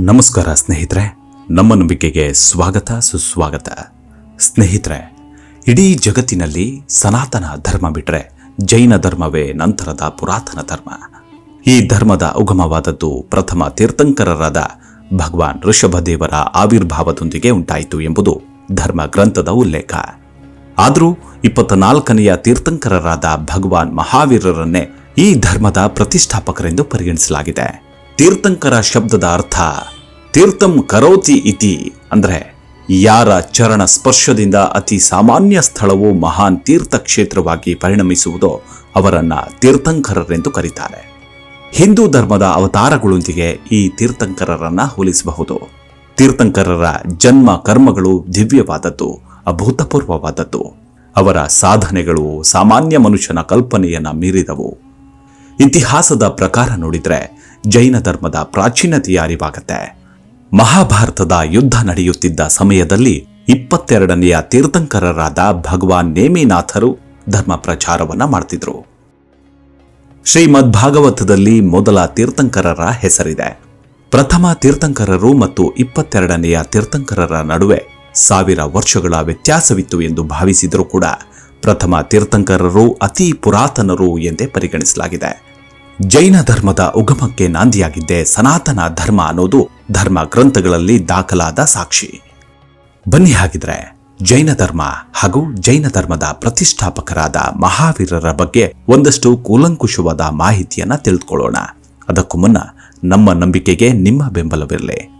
ನಮಸ್ಕಾರ ಸ್ನೇಹಿತರೆ, ನಮ್ಮ ನಂಬಿಕೆಗೆ ಸ್ವಾಗತ, ಸುಸ್ವಾಗತ. ಸ್ನೇಹಿತರೆ, ಇಡೀ ಜಗತ್ತಿನಲ್ಲಿ ಸನಾತನ ಧರ್ಮ ಬಿಟ್ರೆ ಜೈನ ಧರ್ಮವೇ ನಂತರದ ಪುರಾತನ ಧರ್ಮ. ಈ ಧರ್ಮದ ಉಗಮವಾದದ್ದು ಪ್ರಥಮ ತೀರ್ಥಂಕರರಾದ ಭಗವಾನ್ ಋಷಭದೇವರ ಆವಿರ್ಭಾವದೊಂದಿಗೆ ಉಂಟಾಯಿತು ಎಂಬುದು ಧರ್ಮ ಗ್ರಂಥದ ಉಲ್ಲೇಖ. ಆದರೂ ಇಪ್ಪತ್ನಾಲ್ಕನೆಯ ತೀರ್ಥಂಕರರಾದ ಭಗವಾನ್ ಮಹಾವೀರರನ್ನೇ ಈ ಧರ್ಮದ ಪ್ರತಿಷ್ಠಾಪಕರೆಂದು ಪರಿಗಣಿಸಲಾಗಿದೆ. ತೀರ್ಥಂಕರ ಶಬ್ದದ ಅರ್ಥ ತೀರ್ಥಂ ಕರೋತಿ ಇತಿ ಅಂದ್ರೆ ಯಾರ ಚರಣ ಸ್ಪರ್ಶದಿಂದ ಅತಿ ಸಾಮಾನ್ಯ ಸ್ಥಳವು ಮಹಾನ್ ತೀರ್ಥಕ್ಷೇತ್ರವಾಗಿ ಪರಿಣಮಿಸುವುದೋ ಅವರನ್ನ ತೀರ್ಥಂಕರರೆಂದು ಕರೀತಾರೆ. ಹಿಂದೂ ಧರ್ಮದ ಅವತಾರಗಳೊಂದಿಗೆ ಈ ತೀರ್ಥಂಕರರನ್ನ ಹೋಲಿಸಬಹುದು. ತೀರ್ಥಂಕರರ ಜನ್ಮ ಕರ್ಮಗಳು ದಿವ್ಯವಾದದ್ದು, ಅಭೂತಪೂರ್ವವಾದದ್ದು. ಅವರ ಸಾಧನೆಗಳು ಸಾಮಾನ್ಯ ಮನುಷ್ಯನ ಕಲ್ಪನೆಯನ್ನ ಮೀರಿದವು. ಇತಿಹಾಸದ ಪ್ರಕಾರ ನೋಡಿದ್ರೆ ಜೈನ ಧರ್ಮದ ಪ್ರಾಚೀನತೆಯ ಅರಿವಾಗತ್ತೆ ಮಹಾಭಾರತದ ಯುದ್ಧ ನಡೆಯುತ್ತಿದ್ದ ಸಮಯದಲ್ಲಿ ಇಪ್ಪತ್ತೆರಡನೆಯ ತೀರ್ಥಂಕರರಾದ ಭಗವಾನ್ ನೇಮಿನಾಥರು ಧರ್ಮ ಪ್ರಚಾರವನ್ನ ಮಾಡ್ತಿದ್ರು. ಶ್ರೀಮದ್ ಭಾಗವತದಲ್ಲಿ ಮೊದಲ ತೀರ್ಥಂಕರರ ಹೆಸರಿದೆ. ಪ್ರಥಮ ತೀರ್ಥಂಕರರು ಮತ್ತು ಇಪ್ಪತ್ತೆರಡನೆಯ ತೀರ್ಥಂಕರರ ನಡುವೆ ಸಾವಿರ ವರ್ಷಗಳ ವ್ಯತ್ಯಾಸವಿತ್ತು ಎಂದು ಭಾವಿಸಿದರೂ ಕೂಡ ಪ್ರಥಮ ತೀರ್ಥಂಕರರು ಅತಿ ಪುರಾತನರು ಎಂದೇ ಪರಿಗಣಿಸಲಾಗಿದೆ. ಜೈನ ಧರ್ಮದ ಉಗಮಕ್ಕೆ ನಾಂದಿಯಾಗಿದ್ದೆ ಸನಾತನ ಧರ್ಮ ಅನ್ನೋದು ಧರ್ಮ ಗ್ರಂಥಗಳಲ್ಲಿ ದಾಖಲಾದ ಸಾಕ್ಷಿ. ಬನ್ನಿ ಹಾಗಿದ್ರೆ ಜೈನ ಧರ್ಮ ಹಾಗೂ ಜೈನ ಧರ್ಮದ ಪ್ರತಿಷ್ಠಾಪಕರಾದ ಮಹಾವೀರರ ಬಗ್ಗೆ ಒಂದಷ್ಟು ಕೂಲಂಕುಷವಾದ ಮಾಹಿತಿಯನ್ನ ತಿಳಿದುಕೊಳ್ಳೋಣ ಅದಕ್ಕೂ ಮುನ್ನ ನಮ್ಮ ನಂಬಿಕೆಗೆ ನಿಮ್ಮ ಬೆಂಬಲವಿರಲಿ.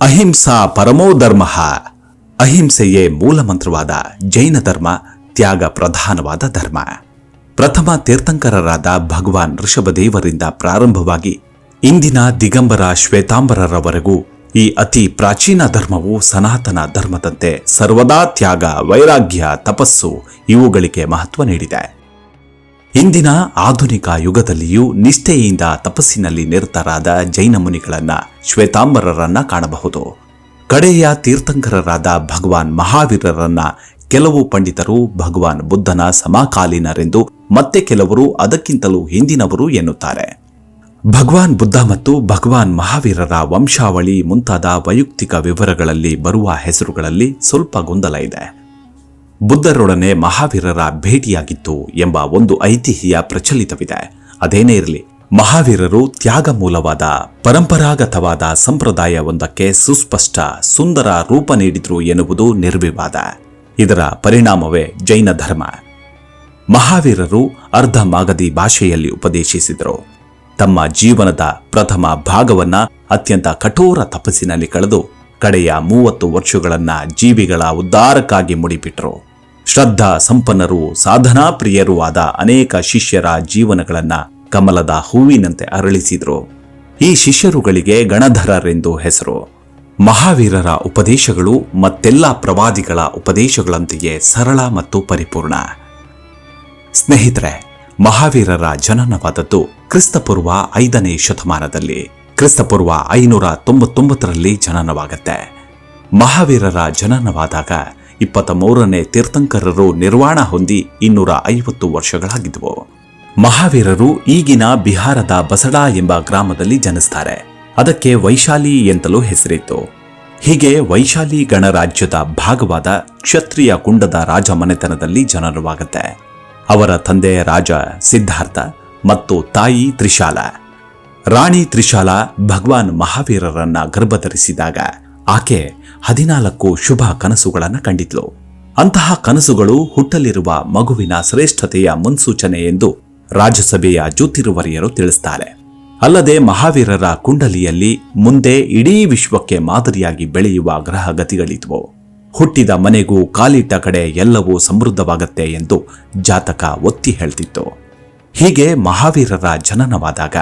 ಅಹಿಂಸಾ ಪರಮೋ ಧರ್ಮ. ಅಹಿಂಸೆಯೇ ಮೂಲ ಮಂತ್ರವಾದ ಜೈನ ಧರ್ಮ ತ್ಯಾಗ ಪ್ರಧಾನವಾದ ಧರ್ಮ. ಪ್ರಥಮ ತೀರ್ಥಂಕರರಾದ ಭಗವಾನ್ ಋಷಭದೇವರಿಂದ ಪ್ರಾರಂಭವಾಗಿ ಇಂದಿನ ದಿಗಂಬರ ಶ್ವೇತಾಂಬರರವರೆಗೂ ಈ ಅತಿ ಪ್ರಾಚೀನ ಧರ್ಮವು ಸನಾತನ ಧರ್ಮದಂತೆ ಸರ್ವದಾ ತ್ಯಾಗ, ವೈರಾಗ್ಯ, ತಪಸ್ಸು ಇವುಗಳಿಗೆ ಮಹತ್ವ ನೀಡಿದೆ. ಇಂದಿನ ಆಧುನಿಕ ಯುಗದಲ್ಲಿಯೂ ನಿಷ್ಠೆಯಿಂದ ತಪಸ್ಸಿನಲ್ಲಿ ನಿರತರಾದ ಜೈನ ಮುನಿಗಳನ್ನ ಶ್ವೇತಾಂಬರರನ್ನ ಕಾಣಬಹುದು. ಕಡೆಯ ತೀರ್ಥಂಕರರಾದ ಭಗವಾನ್ ಮಹಾವೀರರನ್ನ ಕೆಲವು ಪಂಡಿತರು ಭಗವಾನ್ ಬುದ್ಧನ ಸಮಕಾಲೀನರೆಂದು ಮತ್ತೆ ಕೆಲವರು ಅದಕ್ಕಿಂತಲೂ ಹಿಂದಿನವರು ಎನ್ನುತ್ತಾರೆ. ಭಗವಾನ್ ಬುದ್ಧ ಮತ್ತು ಭಗವಾನ್ ಮಹಾವೀರರ ವಂಶಾವಳಿ ಮುಂತಾದ ವೈಯಕ್ತಿಕ ವಿವರಗಳಲ್ಲಿ ಬರುವ ಹೆಸರುಗಳಲ್ಲಿ ಸ್ವಲ್ಪ ಗೊಂದಲ ಇದೆ. ಬುದ್ಧರೊಡನೆ ಮಹಾವೀರರ ಭೇಟಿಯಾಗಿತ್ತು ಎಂಬ ಒಂದು ಐತಿಹ್ಯ ಪ್ರಚಲಿತವಿದೆ. ಅದೇನೇ ಇರಲಿ, ಮಹಾವೀರರು ತ್ಯಾಗ ಮೂಲವಾದ ಪರಂಪರಾಗತವಾದ ಸಂಪ್ರದಾಯವೊಂದಕ್ಕೆ ಸುಸ್ಪಷ್ಟ, ಸುಂದರ ರೂಪ ನೀಡಿದ್ರು ಎನ್ನುವುದು ನಿರ್ವಿವಾದ. ಇದರ ಪರಿಣಾಮವೇ ಜೈನ ಧರ್ಮ. ಮಹಾವೀರರು ಅರ್ಧ ಮಾಗದಿ ಭಾಷೆಯಲ್ಲಿ ಉಪದೇಶಿಸಿದರು. ತಮ್ಮ ಜೀವನದ ಪ್ರಥಮ ಭಾಗವನ್ನ ಅತ್ಯಂತ ಕಠೋರ ತಪಸ್ಸಿನಲ್ಲಿ ಕಳೆದು ಕಡೆಯ ಮೂವತ್ತು ವರ್ಷಗಳನ್ನ ಜೀವಿಗಳ ಉದ್ಧಾರಕ್ಕಾಗಿ ಮುಡಿಪಿಟ್ರು. ಶ್ರದ್ಧಾ ಸಂಪನ್ನರು ಸಾಧನಾ ಪ್ರಿಯರೂ ಆದ ಅನೇಕ ಶಿಷ್ಯರ ಜೀವನಗಳನ್ನ ಕಮಲದ ಹೂವಿನಂತೆ ಅರಳಿಸಿದ್ರು. ಈ ಶಿಷ್ಯರುಗಳಿಗೆ ಗಣಧರರೆಂದು ಹೆಸರು. ಮಹಾವೀರರ ಉಪದೇಶಗಳು ಮತ್ತೆಲ್ಲ ಪ್ರವಾದಿಗಳ ಉಪದೇಶಗಳಂತೆಯೇ ಸರಳ ಮತ್ತು ಪರಿಪೂರ್ಣ. ಸ್ನೇಹಿತರೆ, ಮಹಾವೀರರ ಜನನವಾದದ್ದು ಕ್ರಿಸ್ತಪೂರ್ವ ಐದನೇ ಶತಮಾನದಲ್ಲಿ. ಕ್ರಿಸ್ತಪೂರ್ವ ಐನೂರ ತೊಂಬತ್ತೊಂಬತ್ತರಲ್ಲಿ ಜನನವಾಗತ್ತೆ. ಮಹಾವೀರರ ಜನನವಾದಾಗ ಇಪ್ಪತ್ತ ಮೂರನೇ ತೀರ್ಥಂಕರರು ನಿರ್ವಾಣ ಹೊಂದಿ ಇನ್ನೂರ ಐವತ್ತು ವರ್ಷಗಳಾಗಿದ್ದವು ಮಹಾವೀರರು ಈಗಿನ ಬಿಹಾರದ ಬಸಡಾ ಎಂಬ ಗ್ರಾಮದಲ್ಲಿ ಜನಿಸ್ತಾರೆ. ಅದಕ್ಕೆ ವೈಶಾಲಿ ಎಂತಲೂ ಹೆಸರಿತ್ತು. ಹೀಗೆ ವೈಶಾಲಿ ಗಣರಾಜ್ಯದ ಭಾಗವಾದ ಕ್ಷತ್ರಿಯ ಕುಂಡದ ರಾಜ ಮನೆತನದಲ್ಲಿ ಜನರವಾಗುತ್ತೆ ಅವರ ತಂದೆ ರಾಜ ಸಿದ್ಧಾರ್ಥ ಮತ್ತು ತಾಯಿ ತ್ರಿಶಾಲ. ರಾಣಿ ತ್ರಿಶಾಲ ಭಗವಾನ್ ಮಹಾವೀರರನ್ನ ಗರ್ಭಧರಿಸಿದಾಗ ಆಕೆ ಹದಿನಾಲ್ಕು ಶುಭ ಕನಸುಗಳನ್ನು ಕಂಡಿದ್ಲು. ಅಂತಹ ಕನಸುಗಳು ಹುಟ್ಟಲಿರುವ ಮಗುವಿನ ಶ್ರೇಷ್ಠತೆಯ ಮುನ್ಸೂಚನೆ ಎಂದು ರಾಜ್ಯಸಭೆಯ ಜ್ಯೋತಿರ್ವರಿಯರು ತಿಳಿಸ್ತಾರೆ. ಅಲ್ಲದೆ ಮಹಾವೀರರ ಕುಂಡಲಿಯಲ್ಲಿ ಮುಂದೆ ಇಡೀ ವಿಶ್ವಕ್ಕೆ ಮಾದರಿಯಾಗಿ ಬೆಳೆಯುವ ಗ್ರಹಗತಿಗಳಿದ್ವು. ಹುಟ್ಟಿದ ಮನೆಗೂ ಕಾಲಿಟ್ಟ ಕಡೆ ಎಲ್ಲವೂ ಸಮೃದ್ಧವಾಗತ್ತೆ ಎಂದು ಜಾತಕ ಒತ್ತಿ ಹೇಳ್ತಿತ್ತು. ಹೀಗೆ ಮಹಾವೀರರ ಜನನವಾದಾಗ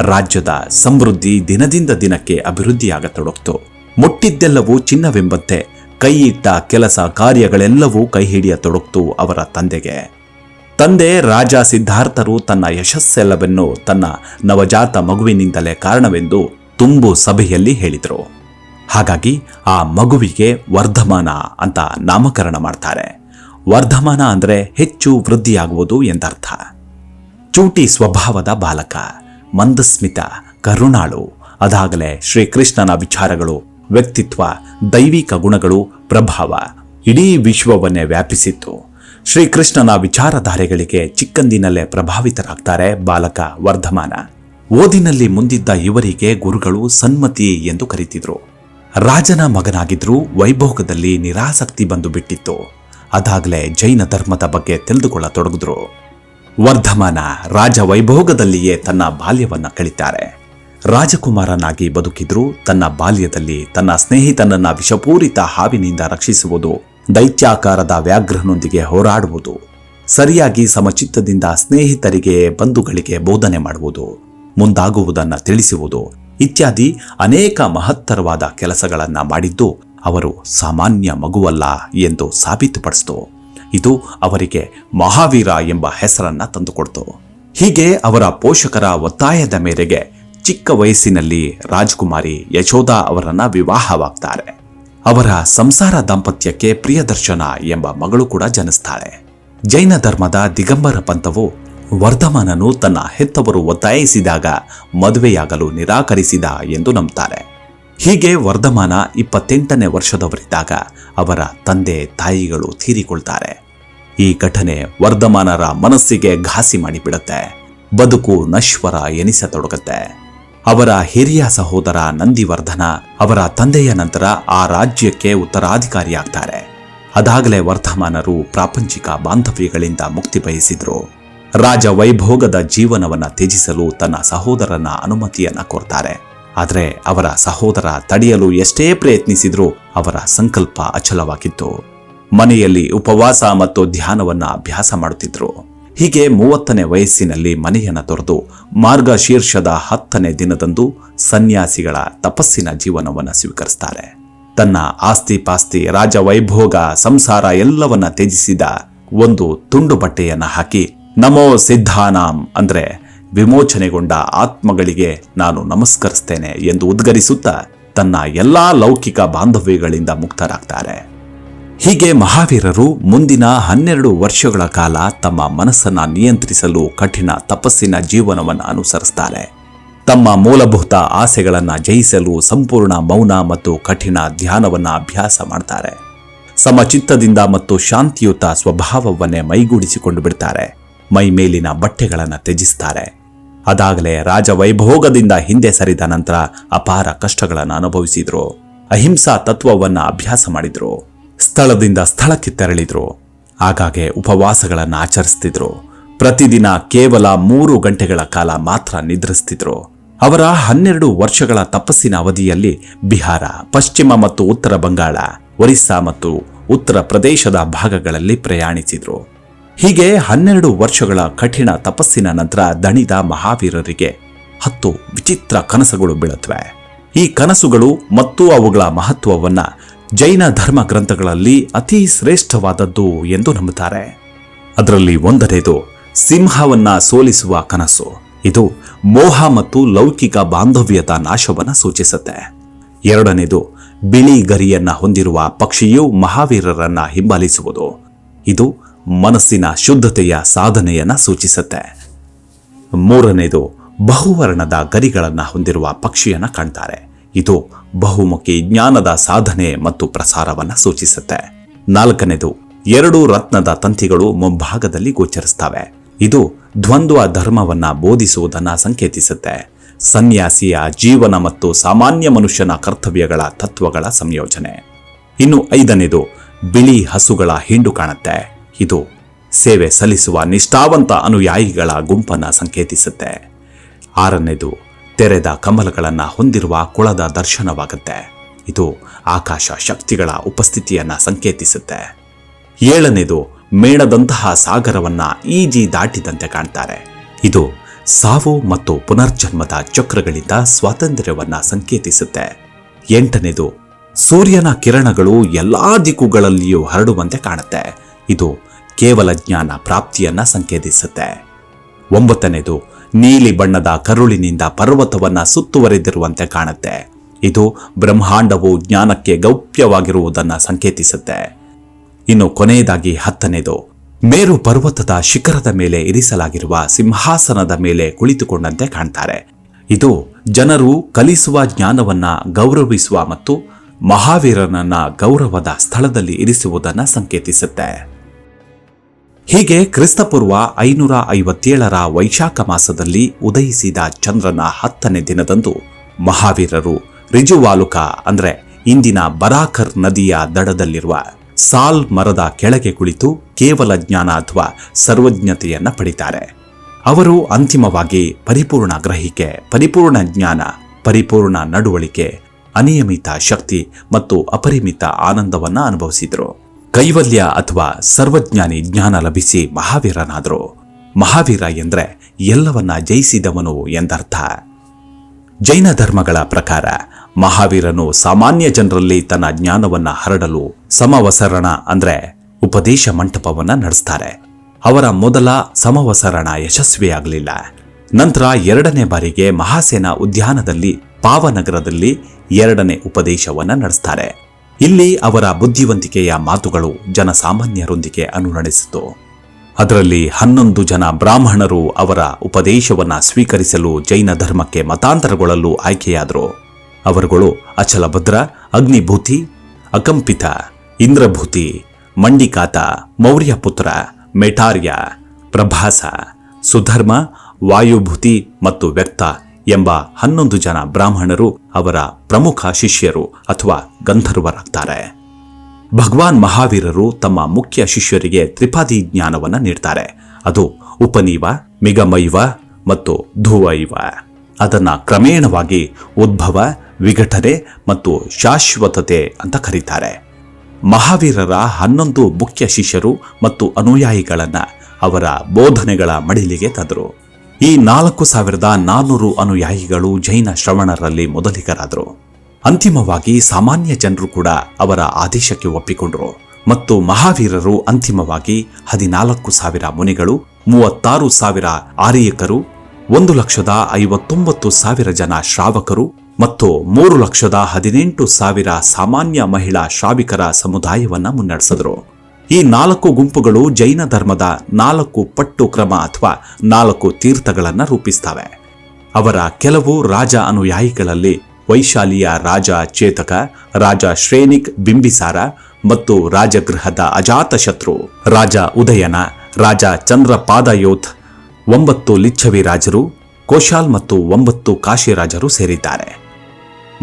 ರಾಜ್ಯದ ಸಮೃದ್ಧಿ ದಿನದಿಂದ ದಿನಕ್ಕೆ ಅಭಿವೃದ್ಧಿಯಾಗತೊಡಗಿತು. ಮುಟ್ಟಿದ್ದೆಲ್ಲವೂ ಚಿನ್ನವೆಂಬಂತೆ ಕೈಯಿಟ್ಟ ಕೆಲಸ ಕಾರ್ಯಗಳೆಲ್ಲವೂ ಕೈ ಹಿಡಿಯತೊಡಗಿತು ಅವರ ತಂದೆಗೆ. ತಂದೆ ರಾಜ ಸಿದ್ಧಾರ್ಥರು ತನ್ನ ಯಶಸ್ಸೆಲ್ಲವನ್ನು ತನ್ನ ನವಜಾತ ಮಗುವಿನಿಂದಲೇ ಕಾರಣವೆಂದು ತುಂಬು ಸಭೆಯಲ್ಲಿ ಹೇಳಿದರು. ಹಾಗಾಗಿ ಆ ಮಗುವಿಗೆ ವರ್ಧಮಾನ ಅಂತ ನಾಮಕರಣ ಮಾಡ್ತಾರೆ. ವರ್ಧಮಾನ ಅಂದರೆ ಹೆಚ್ಚು ವೃದ್ಧಿಯಾಗುವುದು ಎಂದರ್ಥ. ಚೂಟಿ ಸ್ವಭಾವದ ಬಾಲಕ, ಮಂದಸ್ಮಿತ, ಕರುಣಾಳು, ಅದಾಗಲೇ ಶ್ರೀಕೃಷ್ಣನ ವಿಚಾರಗಳು, ವ್ಯಕ್ತಿತ್ವ, ದೈವಿಕ ಗುಣಗಳು ಪ್ರಭಾವ ಇಡೀ ವಿಶ್ವವನ್ನೇ ವ್ಯಾಪಿಸಿತ್ತು. ಶ್ರೀಕೃಷ್ಣನ ವಿಚಾರಧಾರೆಗಳಿಗೆ ಚಿಕ್ಕಂದಿನಲ್ಲೇ ಪ್ರಭಾವಿತರಾಗ್ತಾರೆ ಬಾಲಕ ವರ್ಧಮಾನ. ಓದಿನಲ್ಲಿ ಮುಂದಿದ್ದ ಇವರಿಗೆ ಗುರುಗಳು ಸನ್ಮತಿ ಎಂದು ಕರೀತಿದ್ರು. ರಾಜನ ಮಗನಾಗಿದ್ರೂ ವೈಭೋಗದಲ್ಲಿ ನಿರಾಸಕ್ತಿ ಬಂದು ಬಿಟ್ಟಿತ್ತು. ಅದಾಗಲೇ ಜೈನ ಧರ್ಮದ ಬಗ್ಗೆ ತಿಳಿದುಕೊಳ್ಳತೊಡಗಿದ್ರು. ವರ್ಧಮಾನ ರಾಜ ವೈಭೋಗದಲ್ಲಿಯೇ ತನ್ನ ಬಾಲ್ಯವನ್ನ ಕಳಿತಾರೆ. ರಾಜಕುಮಾರನಾಗಿ ಬದುಕಿದ್ರೂ ತನ್ನ ಬಾಲ್ಯದಲ್ಲಿ ತನ್ನ ಸ್ನೇಹಿತನನ್ನ ವಿಷಪೂರಿತ ಹಾವಿನಿಂದ ರಕ್ಷಿಸುವುದು ದೈತ್ಯಾಕಾರದ ವ್ಯಾಘ್ರನೊಂದಿಗೆ ಹೋರಾಡುವುದು, ಸರಿಯಾಗಿ ಸಮಚಿತ್ತದಿಂದ ಸ್ನೇಹಿತರಿಗೆ ಬಂಧುಗಳಿಗೆ ಬೋಧನೆ ಮಾಡುವುದು, ಮುಂದಾಗುವುದನ್ನು ತಿಳಿಸುವುದು ಇತ್ಯಾದಿ ಅನೇಕ ಮಹತ್ತರವಾದ ಕೆಲಸಗಳನ್ನು ಮಾಡಿದ್ದು ಅವರು ಸಾಮಾನ್ಯ ಮಗುವಲ್ಲ ಎಂದು ಸಾಬೀತುಪಡಿಸಿತು. ಇದು ಅವರಿಗೆ ಮಹಾವೀರ ಎಂಬ ಹೆಸರನ್ನ ತಂದುಕೊಡ್ತು. ಹೀಗೆ ಅವರ ಪೋಷಕರ ಒತ್ತಾಯದ ಮೇರೆಗೆ ಚಿಕ್ಕ ವಯಸ್ಸಿನಲ್ಲಿ ರಾಜ್ಕುಮಾರಿ ಯಶೋಧ ಅವರನ್ನ ವಿವಾಹವಾಗ್ತಾರೆ. ಅವರ ಸಂಸಾರ ದಾಂಪತ್ಯಕ್ಕೆ ಪ್ರಿಯದರ್ಶನ ಎಂಬ ಮಗಳು ಕೂಡ ಜನಿಸ್ತಾಳೆ. ಜೈನ ಧರ್ಮದ ದಿಗಂಬರ ಪಂಥವು ವರ್ಧಮಾನನು ತನ್ನ ಹೆತ್ತವರು ಒತ್ತಾಯಿಸಿದಾಗ ಮದುವೆಯಾಗಲು ನಿರಾಕರಿಸಿದ ಎಂದು ನಂಬ್ತಾರೆ. ಹೀಗೆ ವರ್ಧಮಾನ ಇಪ್ಪತ್ತೆಂಟನೇ ವರ್ಷದವರಿದ್ದಾಗ ಅವರ ತಂದೆ ತಾಯಿಗಳು ತೀರಿಕೊಳ್ತಾರೆ. ಈ ಘಟನೆ ವರ್ಧಮಾನರ ಮನಸ್ಸಿಗೆ ಘಾಸಿ ಮಾಡಿಬಿಡುತ್ತೆ. ಬದುಕು ನಶ್ವರ ಎನಿಸತೊಡಗುತ್ತೆ. ಅವರ ಹಿರಿಯ ಸಹೋದರ ನಂದಿವರ್ಧನ ಅವರ ತಂದೆಯ ನಂತರ ಆ ರಾಜ್ಯಕ್ಕೆ ಉತ್ತರಾಧಿಕಾರಿಯಾಗ್ತಾರೆ. ಅದಾಗಲೇ ವರ್ಧಮಾನರು ಪ್ರಾಪಂಚಿಕ ಬಾಂಧವ್ಯಗಳಿಂದ ಮುಕ್ತಿ ಬಯಸಿದ್ರು. ರಾಜ ವೈಭೋಗದ ಜೀವನವನ್ನ ತ್ಯಜಿಸಲು ತನ್ನ ಸಹೋದರನ ಅನುಮತಿಯನ್ನ ಕೋರ್ತಾರೆ ಆದರೆ ಅವರ ಸಹೋದರ ತಡೆಯಲು ಎಷ್ಟೇ ಪ್ರಯತ್ನಿಸಿದ್ರೂ ಅವರ ಸಂಕಲ್ಪ ಅಚಲವಾಗಿತ್ತು. ಮನೆಯಲ್ಲಿ ಉಪವಾಸ ಮತ್ತು ಧ್ಯಾನವನ್ನ ಅಭ್ಯಾಸ ಮಾಡುತ್ತಿದ್ರು. ಹೀಗೆ ಮೂವತ್ತನೇ ವಯಸ್ಸಿನಲ್ಲಿ ಮನೆಯನ್ನು ತೊರೆದು ಮಾರ್ಗಶೀರ್ಷದ ಹತ್ತನೇ ದಿನದಂದು ಸನ್ಯಾಸಿಗಳ ತಪಸ್ಸಿನ ಜೀವನವನ್ನ ಸ್ವೀಕರಿಸ್ತಾರೆ. ತನ್ನ ಆಸ್ತಿ ಪಾಸ್ತಿ ರಾಜವೈಭೋಗ ಸಂಸಾರ ಎಲ್ಲವನ್ನ ತ್ಯಜಿಸಿದ ಒಂದು ತುಂಡು ಬಟ್ಟೆಯನ್ನ ಹಾಕಿ, ನಮೋ ಸಿದ್ಧಾನಾಂ ಅಂದರೆ ವಿಮೋಚನೆಗೊಂಡ ಆತ್ಮಗಳಿಗೆ ನಾನು ನಮಸ್ಕರಿಸ್ತೇನೆ ಎಂದು ಉದ್ಗರಿಸುತ್ತಾ ತನ್ನ ಎಲ್ಲಾ ಲೌಕಿಕ ಬಾಂಧವ್ಯಗಳಿಂದ ಮುಕ್ತರಾಗ್ತಾರೆ. ಹೀಗೆ ಮಹಾವೀರರು ಮುಂದಿನ ಹನ್ನೆರಡು ವರ್ಷಗಳ ಕಾಲ ತಮ್ಮ ಮನಸ್ಸನ್ನು ನಿಯಂತ್ರಿಸಲು ಕಠಿಣ ತಪಸ್ಸಿನ ಜೀವನವನ್ನು ಅನುಸರಿಸ್ತಾರೆ. ತಮ್ಮ ಮೂಲಭೂತ ಆಸೆಗಳನ್ನು ಜಯಿಸಲು ಸಂಪೂರ್ಣ ಮೌನ ಮತ್ತು ಕಠಿಣ ಧ್ಯಾನವನ್ನ ಅಭ್ಯಾಸ ಮಾಡ್ತಾರೆ. ಸಮಚಿತ್ತದಿಂದ ಮತ್ತು ಶಾಂತಿಯುತ ಸ್ವಭಾವವನ್ನೇ ಮೈಗೂಡಿಸಿಕೊಂಡು ಬಿಡ್ತಾರೆ. ಮೈ ಮೇಲಿನ ಬಟ್ಟೆಗಳನ್ನು ತ್ಯಜಿಸ್ತಾರೆ. ಅದಾಗಲೇ ರಾಜ ವೈಭೋಗದಿಂದ ಹಿಂದೆ ಸರಿದ ನಂತರ ಅಪಾರ ಕಷ್ಟಗಳನ್ನು ಅನುಭವಿಸಿದ್ರು. ಅಹಿಂಸಾ ತತ್ವವನ್ನ ಅಭ್ಯಾಸ ಮಾಡಿದ್ರು. ಸ್ಥಳದಿಂದ ಸ್ಥಳಕ್ಕೆ ತೆರಳಿದ್ರು. ಆಗಾಗ್ಗೆ ಉಪವಾಸಗಳನ್ನು ಆಚರಿಸ್ತಿದ್ರು. ಪ್ರತಿದಿನ ಕೇವಲ ಮೂರು ಗಂಟೆಗಳ ಕಾಲ ಮಾತ್ರ ನಿದ್ರಿಸ್ತಿದ್ರು. ಅವರ ಹನ್ನೆರಡು ವರ್ಷಗಳ ತಪಸ್ಸಿನ ಅವಧಿಯಲ್ಲಿ ಬಿಹಾರ, ಪಶ್ಚಿಮ ಮತ್ತು ಉತ್ತರ ಬಂಗಾಳ, ಒರಿಸ್ಸಾ ಮತ್ತು ಉತ್ತರ ಪ್ರದೇಶದ ಭಾಗಗಳಲ್ಲಿ ಪ್ರಯಾಣಿಸಿದ್ರು. ಹೀಗೆ ಹನ್ನೆರಡು ವರ್ಷಗಳ ಕಠಿಣ ತಪಸ್ಸಿನ ನಂತರ ದಣಿದ ಮಹಾವೀರರಿಗೆ ಹತ್ತು ವಿಚಿತ್ರ ಕನಸುಗಳು ಬೀಳತ್ವೆ ಈ ಕನಸುಗಳು ಮತ್ತು ಅವುಗಳ ಮಹತ್ವವನ್ನ ಜೈನ ಧರ್ಮ ಗ್ರಂಥಗಳಲ್ಲಿ ಅತಿ ಶ್ರೇಷ್ಠವಾದದ್ದು ಎಂದು ನಂಬುತ್ತಾರೆ. ಅದರಲ್ಲಿ ಒಂದನೇದು, ಸಿಂಹವನ್ನ ಸೋಲಿಸುವ ಕನಸು. ಇದು ಮೋಹ ಮತ್ತು ಲೌಕಿಕ ಬಾಂಧವ್ಯದ ನಾಶವನ್ನು ಸೂಚಿಸುತ್ತೆ. ಎರಡನೇದು, ಬಿಳಿ ಗರಿಯನ್ನ ಹೊಂದಿರುವ ಪಕ್ಷಿಯು ಮಹಾವೀರರನ್ನ ಹಿಂಬಾಲಿಸುವುದು. ಇದು ಮನಸ್ಸಿನ ಶುದ್ಧತೆಯ ಸಾಧನೆಯನ್ನ ಸೂಚಿಸುತ್ತೆ. ಮೂರನೇದು, ಬಹುವರ್ಣದ ಗರಿಗಳನ್ನ ಹೊಂದಿರುವ ಪಕ್ಷಿಯನ್ನ ಕಾಣ್ತಾರೆ. ಇದು ಬಹುಮುಖಿ ಜ್ಞಾನದ ಸಾಧನೆ ಮತ್ತು ಪ್ರಸಾರವನ್ನು ಸೂಚಿಸುತ್ತೆ. ನಾಲ್ಕನೇದು, ಎರಡು ರತ್ನದ ತಂತಿಗಳು ಮುಂಭಾಗದಲ್ಲಿ ಗೋಚರಿಸ್ತವೆ. ಇದು ದ್ವಂದ್ವ ಧರ್ಮವನ್ನ ಬೋಧಿಸುವುದನ್ನು ಸಂಕೇತಿಸುತ್ತೆ. ಸನ್ಯಾಸಿಯ ಜೀವನ ಮತ್ತು ಸಾಮಾನ್ಯ ಮನುಷ್ಯನ ಕರ್ತವ್ಯಗಳ ತತ್ವಗಳ ಸಂಯೋಜನೆ. ಇನ್ನು ಐದನೇದು, ಬಿಳಿ ಹಸುಗಳ ಹಿಂಡು ಕಾಣುತ್ತೆ. ಇದು ಸೇವೆ ಸಲ್ಲಿಸುವ ನಿಷ್ಠಾವಂತ ಅನುಯಾಯಿಗಳ ಗುಂಪನ್ನು ಸಂಕೇತಿಸುತ್ತೆ. ಆರನೇದು ತೆರೆದ ಕಮಲಗಳನ್ನು ಹೊಂದಿರುವ ಕುಳದ ದರ್ಶನವಾಗುತ್ತೆ. ಇದು ಆಕಾಶ ಶಕ್ತಿಗಳ ಉಪಸ್ಥಿತಿಯನ್ನ ಸಂಕೇತಿಸುತ್ತೆ. ಏಳನೇದು ಮೇಣದಂತಹ ಸಾಗರವನ್ನ ಈಜಿ ದಾಟಿದಂತೆ ಕಾಣ್ತಾರೆ. ಇದು ಸಾವು ಮತ್ತು ಪುನರ್ಜನ್ಮದ ಚಕ್ರಗಳಿಂದ ಸ್ವಾತಂತ್ರ್ಯವನ್ನ ಸಂಕೇತಿಸುತ್ತೆ. ಎಂಟನೇದು ಸೂರ್ಯನ ಕಿರಣಗಳು ಎಲ್ಲಾ ದಿಕ್ಕುಗಳಲ್ಲಿಯೂ ಹರಡುವಂತೆ ಕಾಣುತ್ತೆ. ಇದು ಕೇವಲ ಜ್ಞಾನ ಪ್ರಾಪ್ತಿಯನ್ನ ಸಂಕೇತಿಸುತ್ತೆ. ಒಂಬತ್ತನೇದು ನೀಲಿ ಬಣ್ಣದ ಕರುಳಿನಿಂದ ಪರ್ವತವನ್ನ ಸುತ್ತುವರೆದಿರುವಂತೆ ಕಾಣುತ್ತೆ. ಇದು ಬ್ರಹ್ಮಾಂಡವು ಜ್ಞಾನಕ್ಕೆ ಗೌಪ್ಯವಾಗಿರುವುದನ್ನು ಸಂಕೇತಿಸುತ್ತೆ. ಇನ್ನು ಕೊನೆಯದಾಗಿ ಹತ್ತನೇದು, ಮೇರು ಪರ್ವತದ ಶಿಖರದ ಮೇಲೆ ಇರಿಸಲಾಗಿರುವ ಸಿಂಹಾಸನದ ಮೇಲೆ ಕುಳಿತುಕೊಂಡಂತೆ ಕಾಣ್ತಾರೆ. ಇದು ಜನರು ಕಲಿಸುವ ಜ್ಞಾನವನ್ನ ಗೌರವಿಸುವ ಮತ್ತು ಮಹಾವೀರನನ್ನ ಗೌರವದ ಸ್ಥಳದಲ್ಲಿ ಇರಿಸುವುದನ್ನು ಸಂಕೇತಿಸುತ್ತೆ. ಹೀಗೆ ಕ್ರಿಸ್ತಪೂರ್ವ ಐನೂರ ಐವತ್ತೇಳರ ವೈಶಾಖ ಮಾಸದಲ್ಲಿ ಉದಯಿಸಿದ ಚಂದ್ರನ ಹತ್ತನೇ ದಿನದಂದು ಮಹಾವೀರರು ರಿಜುವಾಲುಕ, ಅಂದರೆ ಇಂದಿನ ಬರಾಕರ್ ನದಿಯ ದಡದಲ್ಲಿರುವ ಸಾಲ್ ಮರದ ಕೆಳಗೆ ಕುಳಿತು ಕೇವಲ ಜ್ಞಾನ ಅಥವಾ ಸರ್ವಜ್ಞತೆಯನ್ನು ಪಡಿತಾರೆ. ಅವರು ಅಂತಿಮವಾಗಿ ಪರಿಪೂರ್ಣ ಗ್ರಹಿಕೆ, ಪರಿಪೂರ್ಣ ಜ್ಞಾನ, ಪರಿಪೂರ್ಣ ನಡವಳಿಕೆ, ಅನಿಯಮಿತ ಶಕ್ತಿ ಮತ್ತು ಅಪರಿಮಿತ ಆನಂದವನ್ನು ಅನುಭವಿಸಿದರು. ಕೈವಲ್ಯ ಅಥವಾ ಸರ್ವಜ್ಞಾನಿ ಜ್ಞಾನ ಲಭಿಸಿ ಮಹಾವೀರನಾದರು. ಮಹಾವೀರ ಎಂದರೆ ಎಲ್ಲವನ್ನ ಜಯಿಸಿದವನು ಎಂದರ್ಥ. ಜೈನ ಧರ್ಮಗಳ ಪ್ರಕಾರ ಮಹಾವೀರನು ಸಾಮಾನ್ಯ ಜನರಲ್ಲಿ ತನ್ನ ಜ್ಞಾನವನ್ನ ಹರಡಲು ಸಮವಸರಣ ಅಂದರೆ ಉಪದೇಶ ಮಂಟಪವನ್ನ ನಡೆಸ್ತಾರೆ. ಅವರ ಮೊದಲ ಸಮವಸರಣ ಯಶಸ್ವಿಯಾಗಲಿಲ್ಲ. ನಂತರ ಎರಡನೇ ಬಾರಿಗೆ ಮಹಾಸೇನ ಉದ್ಯಾನದಲ್ಲಿ ಪಾವನಗರದಲ್ಲಿ ಎರಡನೇ ಉಪದೇಶವನ್ನ ನಡೆಸ್ತಾರೆ. ಇಲ್ಲಿ ಅವರ ಬುದ್ಧಿವಂತಿಕೆಯ ಮಾತುಗಳು ಜನಸಾಮಾನ್ಯರೊಂದಿಗೆ ಅನುರಣಿಸಿತು ಅದರಲ್ಲಿ ಹನ್ನೊಂದು ಜನ ಬ್ರಾಹ್ಮಣರು ಅವರ ಉಪದೇಶವನ್ನು ಸ್ವೀಕರಿಸಲು ಜೈನ ಧರ್ಮಕ್ಕೆ ಮತಾಂತರಗೊಳ್ಳಲು ಆಯ್ಕೆಯಾದರು. ಅವರುಗಳು ಅಚಲಭದ್ರ, ಅಗ್ನಿಭೂತಿ, ಅಕಂಪಿತ, ಇಂದ್ರಭೂತಿ, ಮಂಡಿಕಾತ, ಮೌರ್ಯಪುತ್ರ ಮೆಟಾರ್ಯ ಪ್ರಭಾಸ, ಸುಧರ್ಮ, ವಾಯುಭೂತಿ ಮತ್ತು ವ್ಯಕ್ತ ಎಂಬ ಹನ್ನೊಂದು ಜನ ಬ್ರಾಹ್ಮಣರು ಅವರ ಪ್ರಮುಖ ಶಿಷ್ಯರು ಅಥವಾ ಗಂಧರ್ವರಾಗ್ತಾರೆ. ಭಗವಾನ್ ಮಹಾವೀರರು ತಮ್ಮ ಮುಖ್ಯ ಶಿಷ್ಯರಿಗೆ ತ್ರಿಪಾದಿ ಜ್ಞಾನವನ್ನ ನೀಡ್ತಾರೆ. ಅದು ಉಪನೀವ, ಮಿಗಮೈವ ಮತ್ತು ಧುವೈವ. ಅದನ್ನ ಕ್ರಮೇಣವಾಗಿ ಉದ್ಭವ, ವಿಘಟನೆ ಮತ್ತು ಶಾಶ್ವತತೆ ಅಂತ ಕರೀತಾರೆ. ಮಹಾವೀರರ ಹನ್ನೊಂದು ಮುಖ್ಯ ಶಿಷ್ಯರು ಮತ್ತು ಅನುಯಾಯಿಗಳನ್ನ ಅವರ ಬೋಧನೆಗಳ ಮಡಿಲಿಗೆ ತಂದರು. ಈ ನಾಲ್ಕು ಸಾವಿರದ ನಾನ್ನೂರು ಅನುಯಾಯಿಗಳು ಜೈನ ಶ್ರವಣರಲ್ಲಿ ಮೊದಲಿಗರಾದರು. ಅಂತಿಮವಾಗಿ ಸಾಮಾನ್ಯ ಜನರು ಕೂಡ ಅವರ ಆದೇಶಕ್ಕೆ ಒಪ್ಪಿಕೊಂಡರು. ಮತ್ತು ಮಹಾವೀರರು ಅಂತಿಮವಾಗಿ ಹದಿನಾಲ್ಕು ಸಾವಿರ ಮುನಿಗಳು, ಮೂವತ್ತಾರು ಸಾವಿರ ಆರ್ಯಕರು, ಒಂದು ಲಕ್ಷದ ಐವತ್ತೊಂಬತ್ತು ಸಾವಿರ ಜನ ಶ್ರಾವಕರು ಮತ್ತು ಮೂರು ಲಕ್ಷದ ಹದಿನೆಂಟು ಸಾವಿರ ಸಾಮಾನ್ಯ ಮಹಿಳಾ ಶ್ರಾವಿಕರ ಸಮುದಾಯವನ್ನು ಮುನ್ನಡೆಸಿದರು. ಈ ನಾಲ್ಕು ಗುಂಪುಗಳು ಜೈನ ಧರ್ಮದ ನಾಲ್ಕು ಪಟ್ಟು ಕ್ರಮ ಅಥವಾ ನಾಲ್ಕು ತೀರ್ಥಗಳನ್ನು ರೂಪಿಸ್ತವೆ. ಅವರ ಕೆಲವು ರಾಜ ಅನುಯಾಯಿಗಳಲ್ಲಿ ವೈಶಾಲಿಯ ರಾಜ ಚೇತಕ, ರಾಜ ಶ್ರೇನಿಕ್ ಬಿಂಬಿಸಾರ ಮತ್ತು ರಾಜಗೃಹದ ಅಜಾತಶತ್ರು ರಾಜ ಉದಯನ, ರಾಜ ಚಂದ್ರಪಾದಯೋತ್ ಒಂಬತ್ತು ಲಿಚ್ಛವಿ ರಾಜರು ಕೋಶಾಲ್ ಮತ್ತು ಒಂಬತ್ತು ಕಾಶಿರಾಜರು ಸೇರಿದ್ದಾರೆ.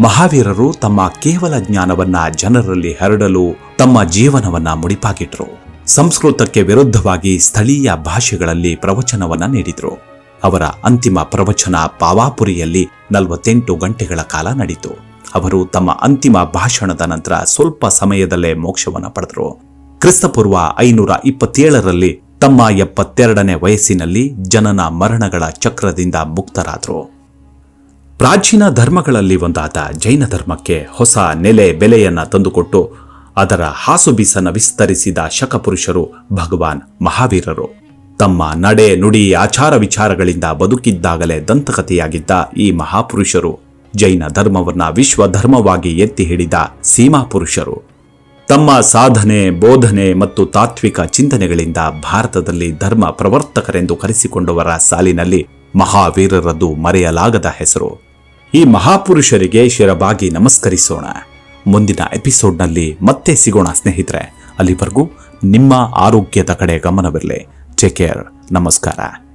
ಮಹಾವೀರರು ತಮ್ಮ ಕೇವಲ ಜ್ಞಾನವನ್ನ ಜನರಲ್ಲಿ ಹರಡಲು ತಮ್ಮ ಜೀವನವನ್ನ ಮುಡಿಪಾಗಿಟ್ರು. ಸಂಸ್ಕೃತಕ್ಕೆ ವಿರುದ್ಧವಾಗಿ ಸ್ಥಳೀಯ ಭಾಷೆಗಳಲ್ಲಿ ಪ್ರವಚನವನ್ನ ನೀಡಿದ್ರು. ಅವರ ಅಂತಿಮ ಪ್ರವಚನ ಪಾವಾಪುರಿಯಲ್ಲಿ ನಲವತ್ತೆಂಟು ಗಂಟೆಗಳ ಕಾಲ ನಡೀತು. ಅವರು ತಮ್ಮ ಅಂತಿಮ ಭಾಷಣದ ನಂತರ ಸ್ವಲ್ಪ ಸಮಯದಲ್ಲೇ ಮೋಕ್ಷವನ್ನು ಪಡೆದರು. ಕ್ರಿಸ್ತಪೂರ್ವ ಐನೂರ ಇಪ್ಪತ್ತೇಳರಲ್ಲಿ ತಮ್ಮ ಎಪ್ಪತ್ತೆರಡನೇ ವಯಸ್ಸಿನಲ್ಲಿ ಜನನ ಮರಣಗಳ ಚಕ್ರದಿಂದ ಮುಕ್ತರಾದರು. ಪ್ರಾಚೀನ ಧರ್ಮಗಳಲ್ಲಿ ಒಂದಾದ ಜೈನ ಧರ್ಮಕ್ಕೆ ಹೊಸ ನೆಲೆ ಬೆಲೆಯನ್ನ ತಂದುಕೊಟ್ಟು ಅದರ ಹಾಸುಬೀಸನ್ನು ವಿಸ್ತರಿಸಿದ ಶಕಪುರುಷರು ಭಗವಾನ್ ಮಹಾವೀರರು. ತಮ್ಮ ನಡೆ ನುಡಿ ಆಚಾರ ವಿಚಾರಗಳಿಂದ ಬದುಕಿದ್ದಾಗಲೇ ದಂತಕಥೆಯಾಗಿದ್ದ ಈ ಮಹಾಪುರುಷರು ಜೈನ ಧರ್ಮವನ್ನ ವಿಶ್ವ ಧರ್ಮವಾಗಿ ಎತ್ತಿ ಹಿಡಿದ ಸೀಮಾಪುರುಷರು ತಮ್ಮ ಸಾಧನೆ, ಬೋಧನೆ ಮತ್ತು ತಾತ್ವಿಕ ಚಿಂತನೆಗಳಿಂದ ಭಾರತದಲ್ಲಿ ಧರ್ಮ ಪ್ರವರ್ತಕರೆಂದು ಕರೆಸಿಕೊಂಡವರ ಸಾಲಿನಲ್ಲಿ ಮಹಾವೀರರದ್ದು ಮರೆಯಲಾಗದ ಹೆಸರು. ಈ ಮಹಾಪುರುಷರಿಗೆ ಶಿರಬಾಗಿ ನಮಸ್ಕರಿಸೋಣ. ಮುಂದಿನ ಎಪಿಸೋಡ್ನಲ್ಲಿ ಮತ್ತೆ ಸಿಗೋಣ ಸ್ನೇಹಿತರೆ. ಅಲ್ಲಿವರೆಗೂ ನಿಮ್ಮ ಆರೋಗ್ಯದ ಕಡೆ ಗಮನವಿರಲಿ. ಕೇರ್ ನಮಸ್ಕಾರ.